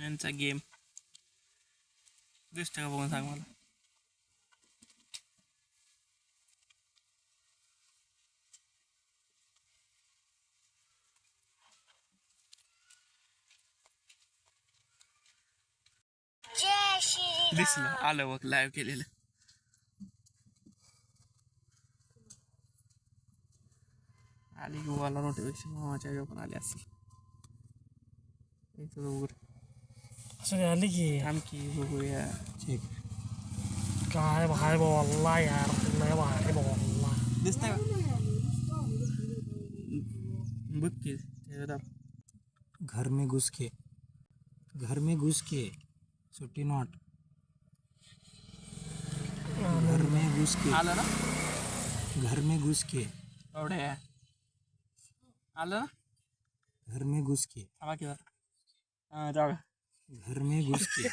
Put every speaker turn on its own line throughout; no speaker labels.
यांचा गेम दिसतं का बघून सांग मला. दिसलं आलं बघ लाईव्ह केलेलं. आली की मला नोटिफिकेशन मामाच्या पण आली असेल इथं
असं आली की
थांब की बघूया
चेक
काय भाई बोलला यार भारी बोलला।
दिसतंय का की त्याच्यावर
घर में घुस के घर में घुस के सुट्टी नॉट। घर में घुस के।
आलं ना।
घर में घुस के।
आलं ना।
घर में घुस के।
थांबा की हाँ जाऊ
घर में घुस के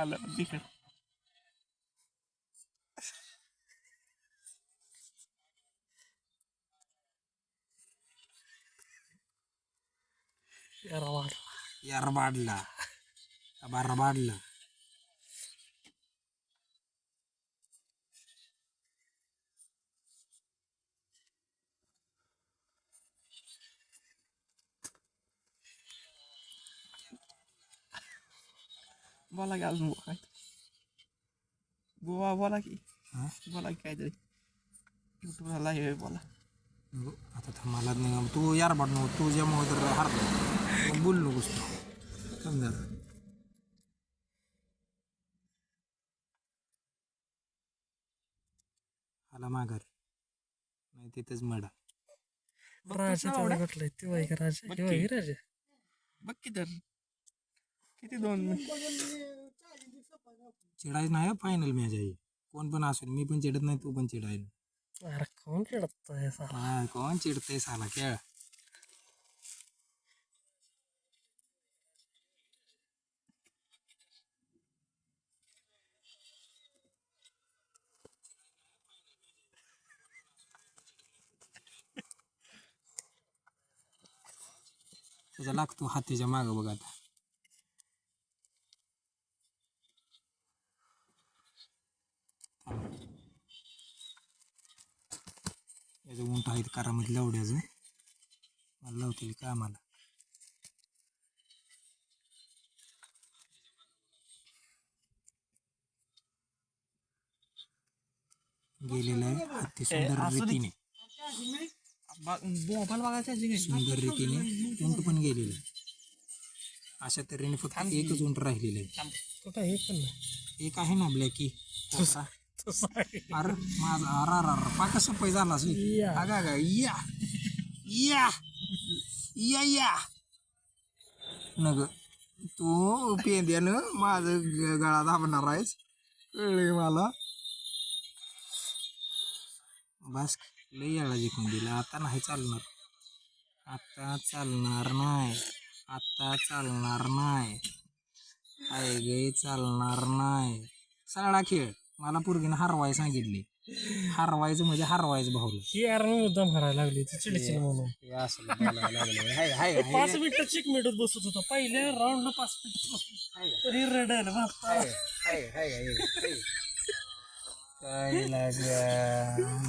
आलं तिकड
यार वाटला
यार
बोला की अजून काय गोवा बोला की
हा?
बोला की काहीतरी युट्यूबला लाईव्ह बोला
आता थांब मला नाही तू यार बाड नको तू ज्यामुळे तर हरलो मग बोल नकोस तू समजा आला माघार नाही तिथंच मडा
राजा तेवढं भेटलंय ते वाई का राजा हे का राजा
बघ की तर किती दोन
चिडायच नाही फायनल मॅच आहे. कोण पण असेल मी पण चिडत नाही तू पण चिडाय
अरे कोण साला
हा कोण चिडतंय साला खेळ. त्याचा लागतो हातीच्या मागं बघ आता याचं उंट आहेत कारामध्ये लवड्याचं मला लावतील का आम्हाला? गेलेलं आहे अति सुंदर. रीतीने? सुंदर रीतीने उंट पण गेलेलं आहे. अशा तऱ्हेने फक्त एकच उंट राहिलेलं आहे. एक आहे ना ब्लॅकी अरे माझा अरा अरा पाका सफाई झाला
या.
अगा अगा या. या. या या. नग तू पेंद्यानं माझं गळा दाबणार आहेस. कळले मला. बस लई याळा जिंकून दिला. आता नाही चालणार. आता चालणार नाही. आता चालणार नाही. काय गे चालणार नाही. सगळा खेळ. मला पोरगीनं हरवाय सांगितले. हरवायचं म्हणजे हरवायचं भाऊला.
ही यार मुद्दाम हरायला लागली ती चिडचिड म्हणून.
असं बोलायला लागलं. हाय, हाय, हाय,
पाच मिनिटं चिक मिनिटात बसत होता. पहिल्या राऊंडला पाच मिनिट
हाय,
तरी रडेल
हाय, हाय, हाय, हाय, हाय. काय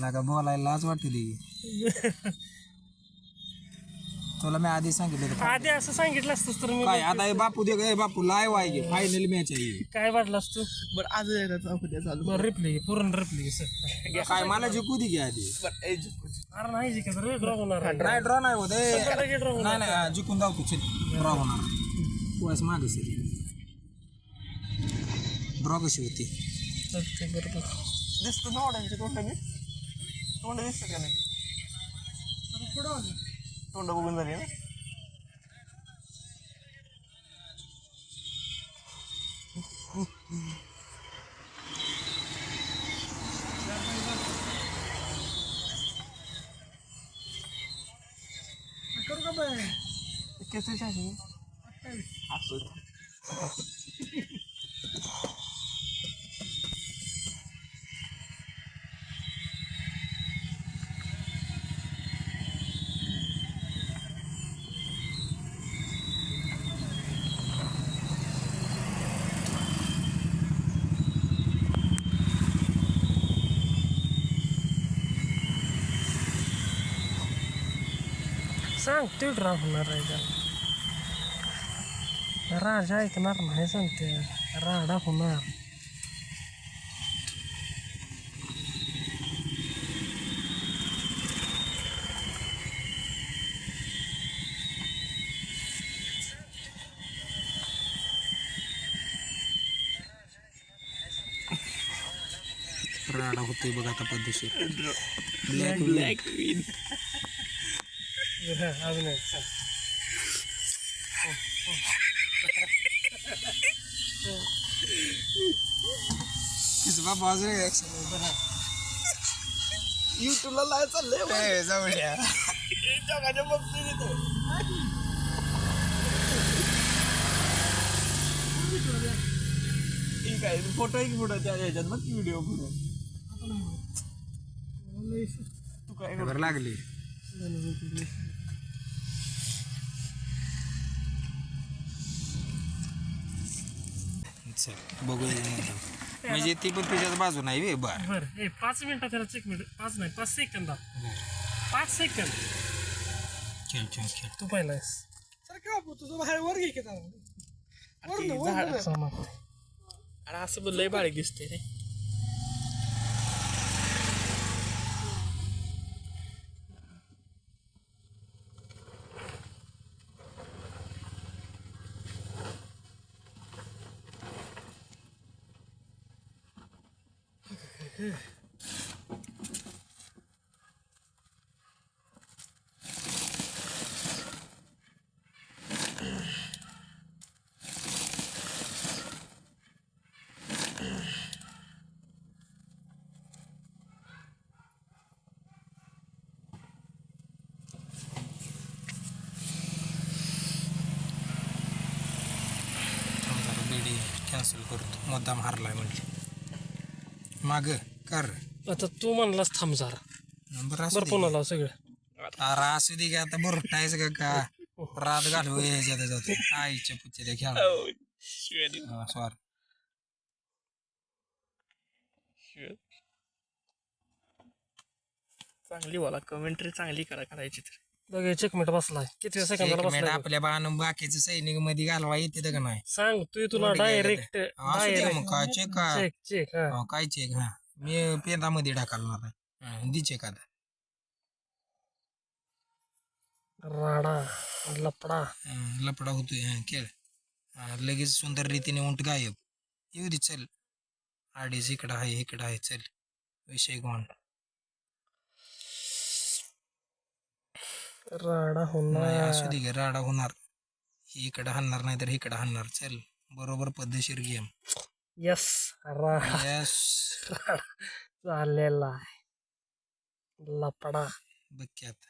लागा बोलायला लाज वाटली. तुला मी आधी सांगितलं होतं.
आधी असं सांगितलं असतं तर मी
काय आता हे बापू दे ग बापू लाईव्ह आहे फायनल मॅच आहे
काय वाटलास तू?
बरं आज येतात उद्या चालू
बरं रिप्ले पूर्ण रिप्ले सर.
काय मला जिंकू दे की आधी?
बरं ए, जिंकू.
अरे नाही जिंकत रे ड्रॉ होणार आहे.
नाही ड्रॉ नाही होत ए.
draw होणार.
नाही नाही हा, जिंकून जाऊ तू ड्रॉ होणार. पोस माग सर. ड्रॉ कशी होती?
चालतंय, बरोबर
दिसतं ना ओढायचे तोंड मी. तोंड दिसतं का नाही? तोंड बघून झाली ना केसरी शाही असू
सांगतोय राहणार आहे त्याला राजा ऐकणार नाही सांगते. राडा होणार.
राडा होतोय बघ आता पद्धतशीर. ब्लॅक
ब्लॅक
अजून.
किसबा बाजू
युट्यूबला लाय चाललंय
जाऊया
जगाच्या बघतोय तिथं ठीक आहे फोटो एक फोटो त्या ह्याच्यात मग व्हिडिओ पुढे तू काय
लागली. चल बघूया नंतर. म्हणजे ती पण तुझ्याच बाजू नाही वे बर.
बरं ए पाच मिनिटात त्याला एक मिनिट पाच नाही पाच सेकंदात पाच सेकंद
खेळ खेळ खेळ
तू पहिलायस सामान.
आणि असं पण लय बारीक दिसते रे.
कॅन्सल करतो मुद्दाम हारलाय म्हटले माग कर.
आता तू म्हणलास थांब जरा.
बरं असू
बरं
दे
पुन्हा
की.
लाव सगळं.
अरे असू दे की आता बरटायचं का का? रात घालू ह्याच्यात जाते आईच्या पुच्च्या खेळ
हो,
सॉरी
चांगली बोला कमेंट्री चांगली करा करायची तर.
बघ चेकमेट बसलाय. किती सेकंदाला
एक मिनिट
बसलाय.
आपल्या बाळानं बाकीचं सैनिकमध्ये घालवा येते का नाही?
तुला डायरेक्ट
ते. असू दे मग काय चेक का
चेक चेक हा.
हो, काय चेक हा. मी पेंदामध्ये ढकलणार आहे हा, दि चेक आता
राडा लपडा.
लपडा होतोय खेळ. लगेच सुंदर रीतीने उंट गायब. येऊ दे चल. अडीच इकडं आहे इकडं आहे चल. विषय कोण
राडा
नाही
होणार
असू दे राडा होणार. इकडं हाणणार नाही तर इकडं हाणणार. चल बरोबर पद्धतशीर गेम.
यस राडा
यस
झालेला आहे. लपडा.
बघ की आता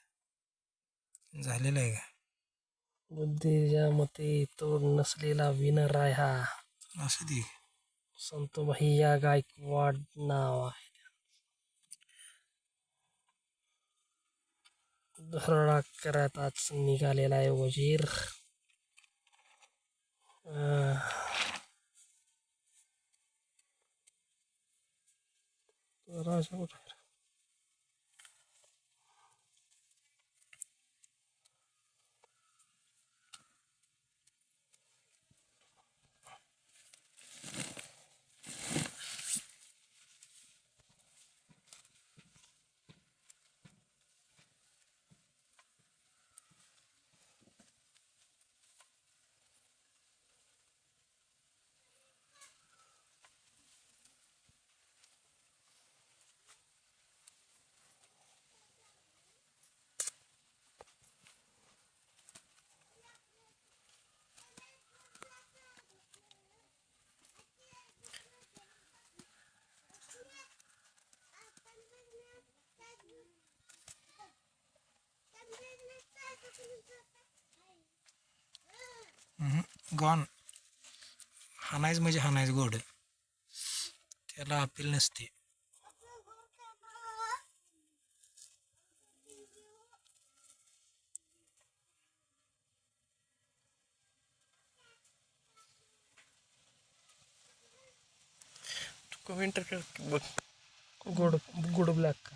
झालेलं आहे का?
बुद्धीच्या मते तोड नसलेला विनर आहे हा.
असू दे.
संत भैया गायकवाड नाव आहे. धरडा करत आज निघालेला आहे वजीर. अं, राजा कुठे आहे रे?
गॉन हाणायच म्हणजे हाणायच गोड त्याला अपील नसते.
कमेंट कर बघ.
गुड गुड ब्लॅक कर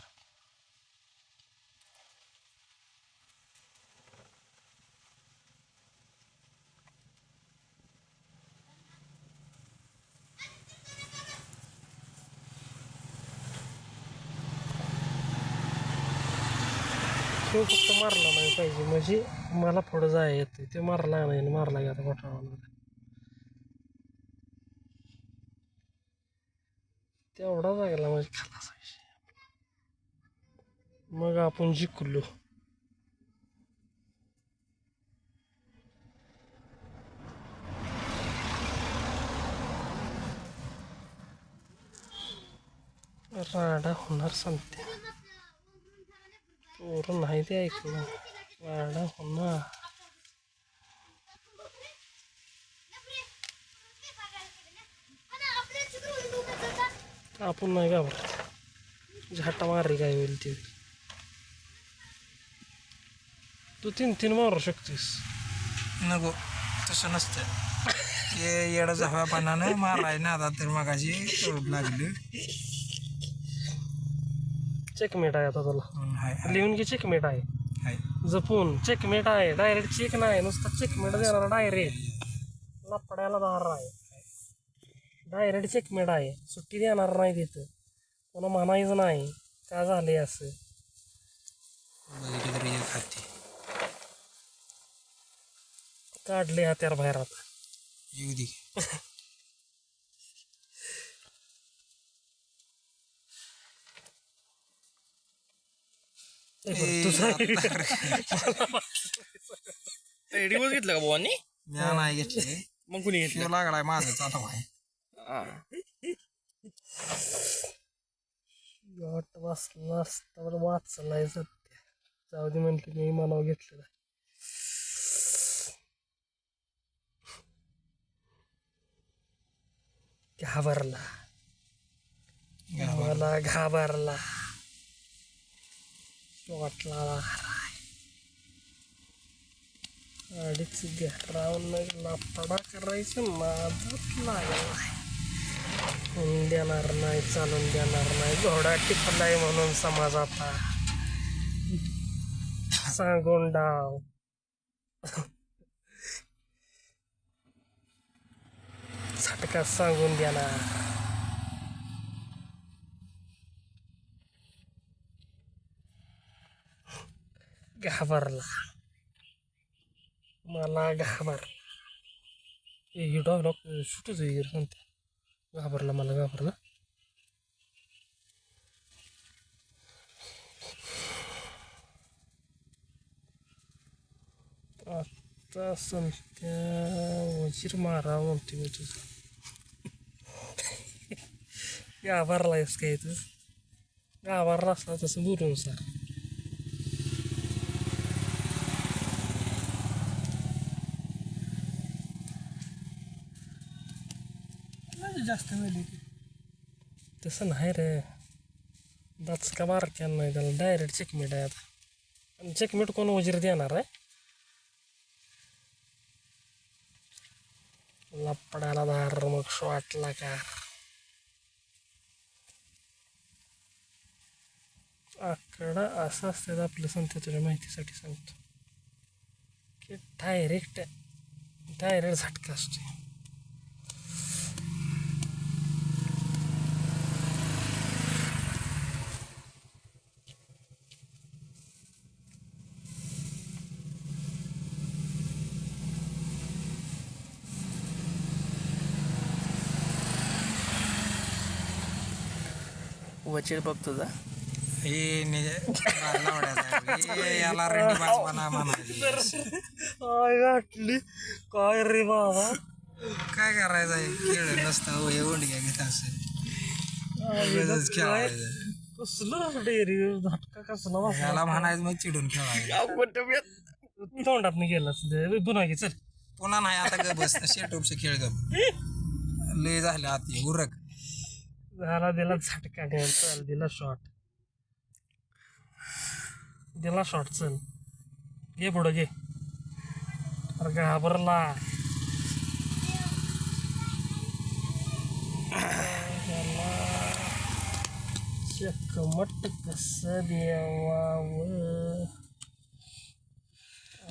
तो फक्त मारला नाही पाहिजे. म्हणजे मला पुढं जाय येते ते मारला नाही मारला गेला घोटाळा तेवढा जागेला म्हणजे खालास मग आपण जिंकलो. राडा होणार सांगते पोरं नाही ते ऐकलं होणार आपण नाही घाबरत झाटा मारली काय होईल ती तू तीन तीन मारू शकतेस
नको तसं नसतं ते येडं झाव्यापणानं माराय ना आता तर मगाशी लागली
चेकमेट आहे आता तुला लिहून घे चेकमेट आहे जपून चेकमेट आहे. डायरेक्ट चेक नाही. नुसतं चेकमेट देणार डायरेक्ट लपड्याला दार आहे. डायरेक्ट चेकमेट आहे. सुट्टी देणार नाही तिथं. कोणा म्हणायचं नाही. का झाले असं? काढले हात्यार बाहेर आता.
येऊ दे.
बस घेतलं का भावानी
मी नाही घेतले.
मग कुणी घेतलं?
शिव लागलाय माझं चालू आहे.
वाट वाचला असता बरं वाचलाय सध्या. जाऊ दे म्हणते मी मनावर घेतलेला घाबरला. मला घाबरला. वाटला अडीच घरावून लापडा करायचं नादात लागलाय होऊन देणार नाही चालून देणार नाही घोडा टिपलाय म्हणून समाज आता सांगून डाव झटका सांगून देणार घाबरला. मला घाबर हे डॉग शूटच वगैरे सांगते घाबरला मला घाबरला. आता संत्या वजीर मारा म्हणते मी तुझं. घाबरलायस काय तू? घाबरला असला तसं बोलून सर.
जास्त वेळ
तसं नाही रे दाच का बारक्या नाही त्याला डायरेक्ट चेकमेट आहे आता आणि चेकमेट कोण वज़ीर देणार आहे लपडाला धार मग वाटला का आकडा असं असतं आपलं सांगतो तुझ्या माहितीसाठी सांगतो की डायरेक्ट डायरेक्ट झटका असतो
वचील बघ तुझा.
हे. हे याला रेडी म्हणायची.
काय रे बाबा?
काय करायचं खेळ नसतं हो हे घेत असेल उगाचच खेळायचं
कसलं डेअरी झटका कसला वाजला
याला म्हणायचं मग चिडून खेळायचं
तोंडात नाही गेला पुन्हा घे चल.
पुन्हा नाही आता ग बस. शेटूपचे खेळ ग लय झाले आत उरक.
झाला दिला झटका घ्या चल दिला शॉट दिला शॉट चल. घे पुढं घे. अरे घाबरला. चकमट कस देवावं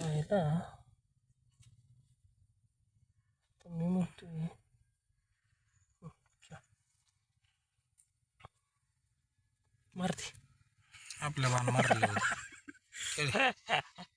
आहे ना? मी म्हणतोय मारते.
आपल्या बाण मारले